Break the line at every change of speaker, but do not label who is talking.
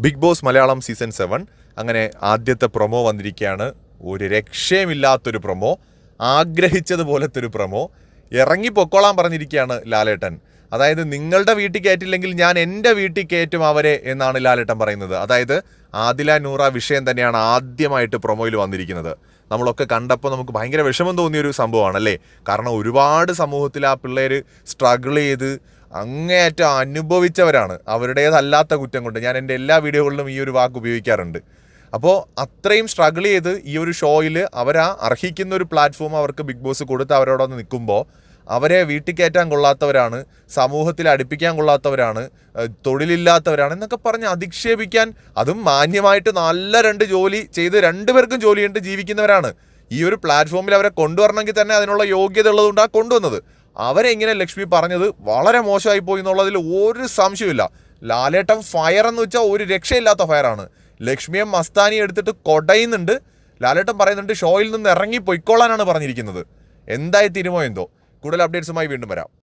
Big boss Malayalam season seven. അങ്ങനെ ആദ്യത്തെ promo വന്നിരിക്കുകയാണ്. ഒരു രക്ഷയുമില്ലാത്തൊരു പ്രൊമോ ആഗ്രഹിച്ചതുപോലത്തെ ഒരു പ്രൊമോ. ഇറങ്ങി പൊക്കോളാൻ പറഞ്ഞിരിക്കുകയാണ് ലാലേട്ടൻ. അതായത് നിങ്ങളുടെ വീട്ടിൽ കയറ്റില്ലെങ്കിൽ ഞാൻ എന്റെ വീട്ടിൽ കയറ്റും അവരെ എന്നാണ് ലാലേട്ടൻ പറയുന്നത്. അതായത് ആദില നൂറ വിഷയം തന്നെയാണ് ആദ്യമായിട്ട് പ്രൊമോയിൽ വന്നിരിക്കുന്നത്. നമ്മളൊക്കെ കണ്ടപ്പോൾ നമുക്ക് ഭയങ്കര വിഷമം തോന്നിയൊരു സംഭവമാണ് അല്ലേ കാരണം ഒരുപാട് സമൂഹത്തിൽ ആ പിള്ളേർ സ്ട്രഗിൾ ചെയ്ത് അങ്ങേയറ്റം അനുഭവിച്ചവരാണ്. അവരുടേതല്ലാത്ത കുറ്റം കൊണ്ട് ഞാൻ എന്റെ എല്ലാ വീഡിയോകളിലും ഈ ഒരു വാക്ക് ഉപയോഗിക്കാറുണ്ട്. അപ്പോൾ അത്രയും സ്ട്രഗിൾ ചെയ്ത് ഈ ഒരു ഷോയിൽ അവരാ അർഹിക്കുന്ന ഒരു പ്ലാറ്റ്ഫോം അവർക്ക് ബിഗ് ബോസ് കൊടുത്ത് അവരോടൊന്ന് നിൽക്കുമ്പോൾ അവരെ വീട്ടിൽ കയറ്റാൻ കൊള്ളാത്തവരാണ് സമൂഹത്തിൽ അടുപ്പിക്കാൻ കൊള്ളാത്തവരാണ് തൊഴിലില്ലാത്തവരാണ് എന്നൊക്കെ പറഞ്ഞ് അധിക്ഷേപിക്കാൻ അതും മാന്യമായിട്ട് നല്ല രണ്ട് ജോലി ചെയ്ത് രണ്ടുപേർക്കും ജോലി ചെയ്തിട്ട് ജീവിക്കുന്നവരാണ്. ഈ ഒരു പ്ലാറ്റ്ഫോമിൽ അവരെ കൊണ്ടുവരണമെങ്കിൽ തന്നെ അതിനുള്ള യോഗ്യത ഉള്ളതുകൊണ്ടാണ് കൊണ്ടുവന്നത്. അവരെ ഇങ്ങനെ ലക്ഷ്മി പറഞ്ഞത് വളരെ മോശമായി പോയി എന്നുള്ളതിൽ ഒരു സംശയമില്ല ലാലേട്ടൻ ഫയർ എന്ന് വെച്ചാൽ ഒരു രക്ഷയില്ലാത്ത ഫയറാണ് ലക്ഷ്മിയെ മസ്താനി എടുത്തിട്ട് കൊടയുന്നുണ്ട്. ലാലേട്ടൻ പറയുന്നുണ്ട് ഷോയിൽ നിന്ന് ഇറങ്ങി പൊയ്ക്കോളാനാണ് പറഞ്ഞിരിക്കുന്നത്. എന്തായി തീരുമോ എന്തോ. കൂടുതൽ അപ്ഡേറ്റ്സുമായി വീണ്ടും വരാം.